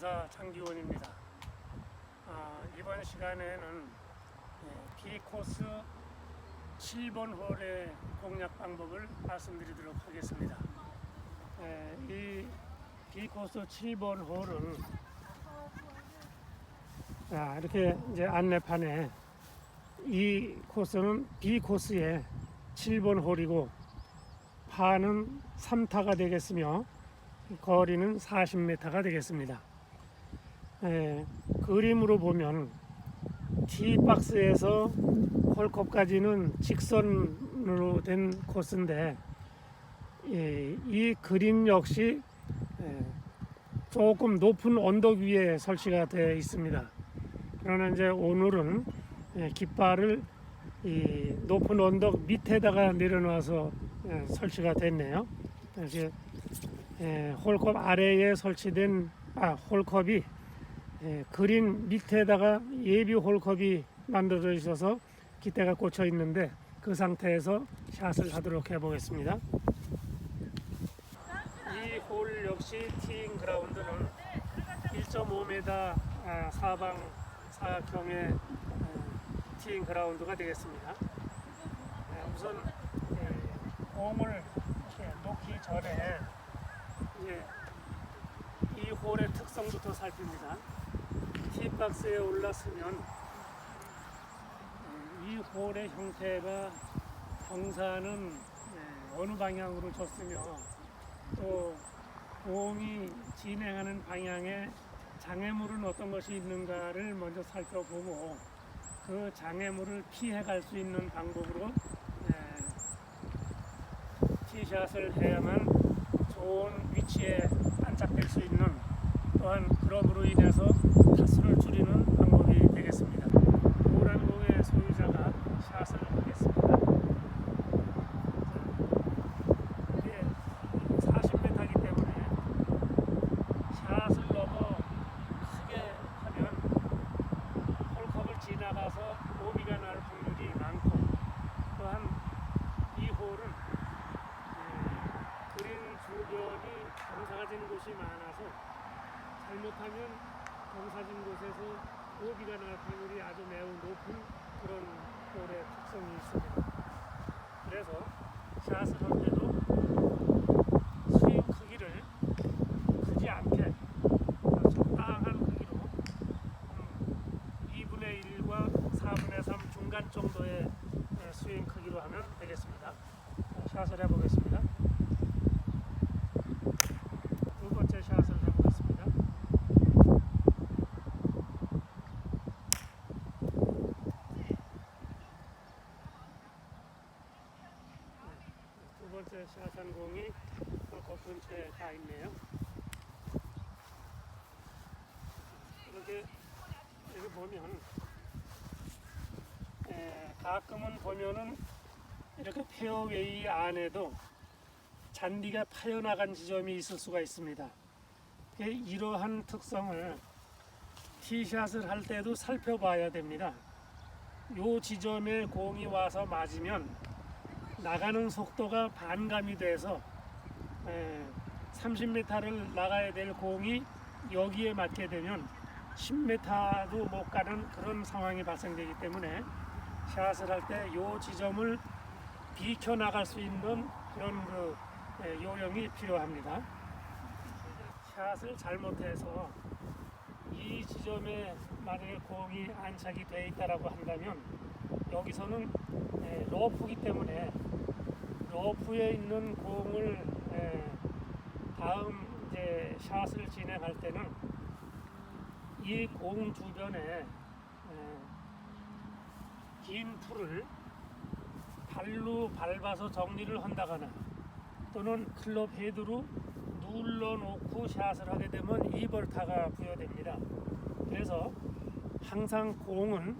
강사 장기원입니다. 아, 이번 시간에는 예, B코스 7번 홀의 공략 방법을 말씀드리도록 하겠습니다. 예, 이 B코스 7번 홀은 자, 이렇게 이제 안내판에 이 코스는 B 코스의 7번 홀이고 파는 3타가 되겠으며 거리는 40m가 되겠습니다. 예, 그림으로 보면 T 박스에서 홀컵까지는 직선으로 된 코스인데 예, 이 그림 역시 예, 조금 높은 언덕 위에 설치가 되어 있습니다. 그러나 이제 오늘은 예, 깃발을 이 높은 언덕 밑에다가 내려놔서 예, 설치가 됐네요. 이렇게 예, 홀컵 아래에 설치된 아 홀컵이 예, 그린 밑에다가 예비 홀컵이 만들어져 있어서 깃대가 꽂혀 있는데 그 상태에서 샷을 하도록 해보겠습니다. 이 홀 역시 티잉 그라운드는 1.5m 아, 사방 사경의 어, 티잉 그라운드가 되겠습니다. 네, 우선 예, 공을 이렇게 놓기 전에 이제 이 홀의 특성부터 살핍니다. 티박스에 올랐으면 어, 이 홀의 형태가 경사는 예, 어느 방향으로 줬으며 또 공이 진행하는 방향에 장애물은 어떤 것이 있는가를 먼저 살펴보고 그 장애물을 피해 갈 수 있는 방법으로 예, 티샷을 해야만 좋은 위치에 안착될 수 있는 또한 그럼으로 인해서 타수를 줄이는 방법이 되겠습니다. 노란 공의 소유자가 샷을 하겠습니다. 이게 40m이기 때문에 샷을 너무 크게 하면 홀컵을 지나가서 오비가 날 확률이 많고 또한 이 홀은 예, 그린 주변이 경사진 곳이 많아서 잘못하면 경사진 곳에서 오비가 날 확률이 아주 매우 높은 그런 홀의 특성이 있습니다. 그래서 샷을 할 때도 스윙 크기를 크지 않게 적당한 크기로 음, 2분의 1과 4분의 3 중간 정도의 예, 스윙 크기로 하면 되겠습니다. 자, 샷을 해보겠습니다. 두 번째 샷을 해보겠습니다. 두 번째 샷한 공이 그 근처에 가 있네요. 이렇게 여기 보면 에, 가끔은 보면은 이렇게 페어웨이 안에도 잔디가 파여나간 지점이 있을 수가 있습니다. 예, 이러한 특성을 티샷을 할 때도 살펴봐야 됩니다. 요 지점에 공이 와서 맞으면 나가는 속도가 반감이 돼서 30m를 나가야 될 공이 여기에 맞게 되면 10m도 못 가는 그런 상황이 발생되기 때문에 샷을 할때요 지점을 비켜 나갈 수 있는 그런 그 예, 요령이 필요합니다. 샷을 잘못해서 이 지점에 만약에 공이 안착이 되어 있다라고 한다면 여기서는 예, 러프기 때문에 러프에 있는 공을 예, 다음 이제 샷을 진행할 때는 이 공 주변에 예, 긴 풀을 발로 밟아서 정리를 한다거나 또는 클럽 헤드로 눌러놓고 샷을 하게 되면 이벌타가 부여됩니다. 그래서 항상 공은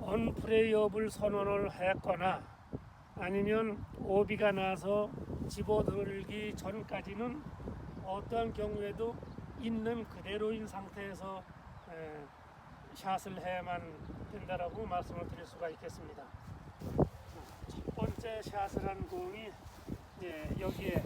언프레이업을 선언을 했거나 아니면 오비가 나서 집어들기 전까지는 어떠한 경우에도 있는 그대로인 상태에서 에, 샷을 해야만 된다라고 말씀을 드릴 수가 있겠습니다. 첫 번째 샷을 한 공이 이제 여기에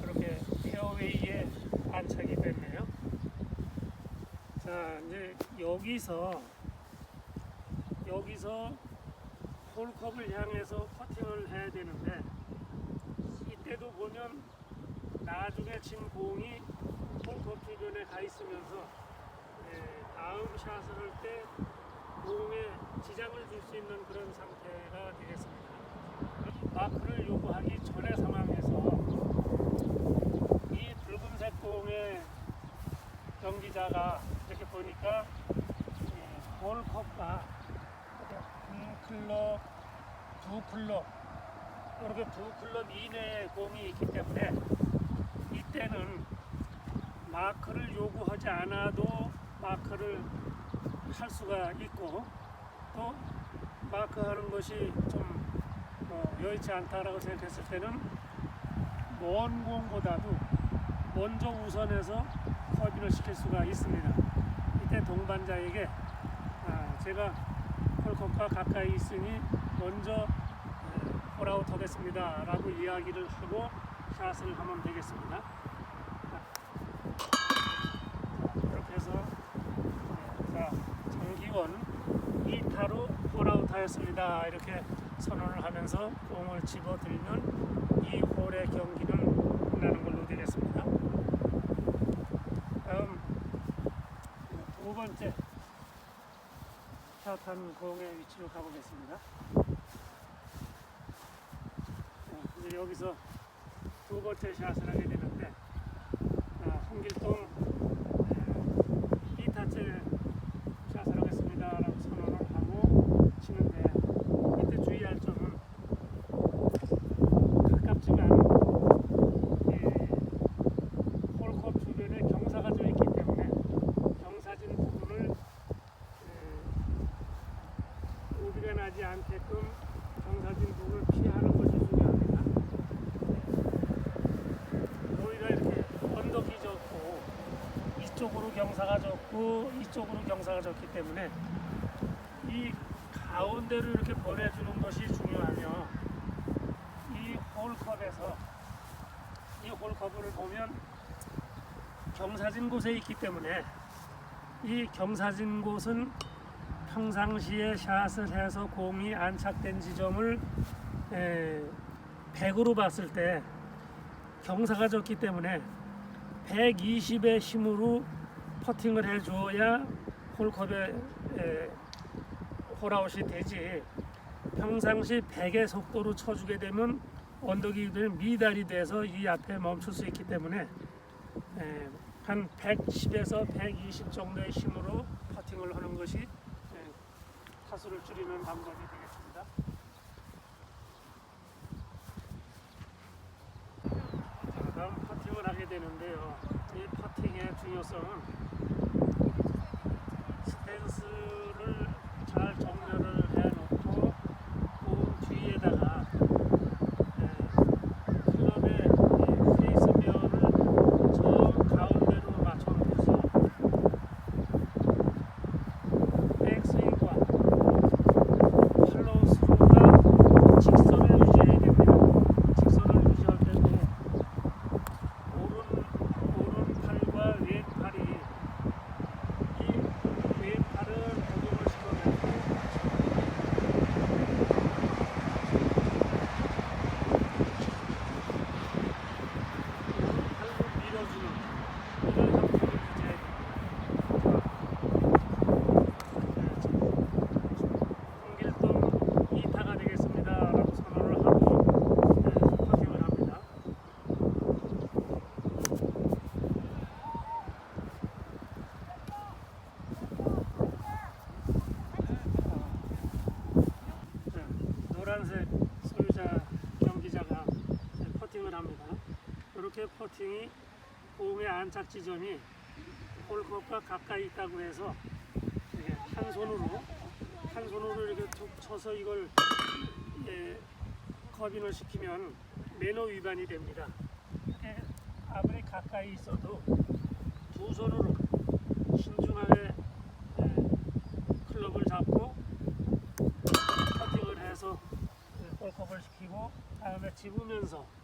그렇게 페어웨이에 안착이 됐네요. 자 이제 여기서 여기서 홀컵을 향해서 퍼팅을 해야 되는데 이때도 보면 나중에 친 공이 홀컵 주변에 가 있으면서 예, 다음 샷을 할 때 공에 지장을 줄 수 있는 그런 상태가 되겠습니다. 마크를 요구하기 전의 상황에서 이 붉은색 공의 경기자가 이렇게 보니까 이 홀컵과 한 클럽, 두 클럽 이렇게 두 클럽 이내의 공이 있기 때문에 이때는 마크를 요구하지 않아도 마크를 할 수가 있고 또 마크하는 것이 좀 뭐 여의치 않다라고 생각했을 때는 먼 공보다도 먼저 우선해서 커빙을 시킬 수가 있습니다. 이때 동반자에게 아, 제가 홀컵과 가까이 있으니 먼저 홀아웃 하겠습니다 라고 이야기를 하고 샷을 하면 되겠습니다. 이렇게 해서 자, 정기원 2타로 홀아웃 하였습니다. 이렇게 선언을 하면서 공을 집어들면 이 홀의 경기는 끝나는 걸로 되겠습니다. 다음 두 번째 샷한 공의 위치로 가보겠습니다. 자, 이제 여기서 두 번째 샷을 하게 되는데 아, 홍길동 네, 2타째 샷을 하겠습니다라고 선언을 하고 치는데 이때 주의할 점은 가깝지만 예, 홀컵 주변에 경사가 져 있기 때문에 경사진 부분을 예, 오비가 나지 않게끔 경사진 부분을 피하는 것이 중요합니다. 저희가 이렇게 언덕이 졌고 이쪽으로 경사 가 졌고 이쪽으로 경사가 졌기 때문에 이 가운데를 이렇게 보내주는 것이 중요하며 이 홀컵에서 이 홀컵을 보면 경사진 곳에 있기 때문에 이 경사진 곳은 평상시에 샷을 해서 공이 안착된 지점을 에, 100으로 봤을 때 경사가 졌기 때문에 120의 힘으로 퍼팅을 해줘야 홀컵에 에, 홀아웃이 되지 평상시 100의 속도로 쳐주게 되면 언덕이 미달이 돼서 이 앞에 멈출 수 있기 때문에 에, 한 110에서 120 정도의 힘으로 퍼팅을 하는 것이 에, 타수를 줄이는 방법이 되겠습니다. 자, 다음 퍼팅을 하게 되는데요. 이 퍼팅의 중요성은 스탠스를 잘 정렬을 해놓고 공 뒤에다가 예, 클럽의 이 페이스면을 저 가운데로 맞춰놓고서 백스윙과 팔로우 스루가 직선을 유지해야 됩니다. 직선을 유지할 때도 오른 오른팔과 왼팔이 이 왼팔은 고정을 시켜놓고 오른팔로 밀어주는 이런 형태를 유지해야 됩니다. 홍길동 2타가 되겠습니다라고 선언을 하고 네, 퍼팅을 합니다. 자, 노란색 소유자 경기자가 이제 퍼팅을 합니다. 이렇게 퍼팅이 공의 안착 지점이 홀컵과 가까이 있다고 해서 한 손으로 한 손으로 이렇게 툭 쳐서 이걸 예, 커빙을 시키면 매너 위반이 됩니다. 아무리 가까이 있어도 두 손으로 신중하게 예, 클럽을 잡고 커팅을 해서 홀컵을 시키고 다음에 집으면서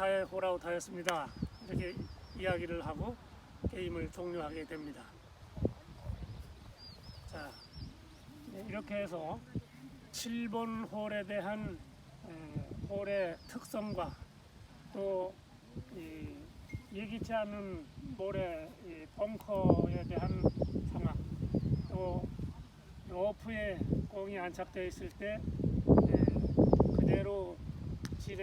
3타의 홀아웃하였습니다. 이렇게 이야기를 하고 게임을 종료하게 됩니다. 자, 네, 이렇게 해서 7번 홀에 대한 에, 홀의 특성과 또 이, 예기치 않은 볼의 이 벙커에 대한 상황 또 러프에 공이 안착되어 있을 때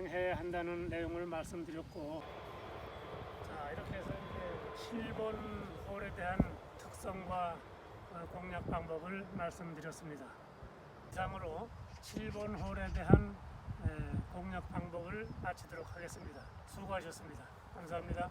진행해야 한다는 내용을 말씀드렸고 자 이렇게 해서 이제 7번 홀에 대한 특성과 어, 공략 방법을 말씀드렸습니다. 이상으로 7번 홀에 대한 에, 공략 방법을 마치도록 하겠습니다. 수고하셨습니다. 감사합니다.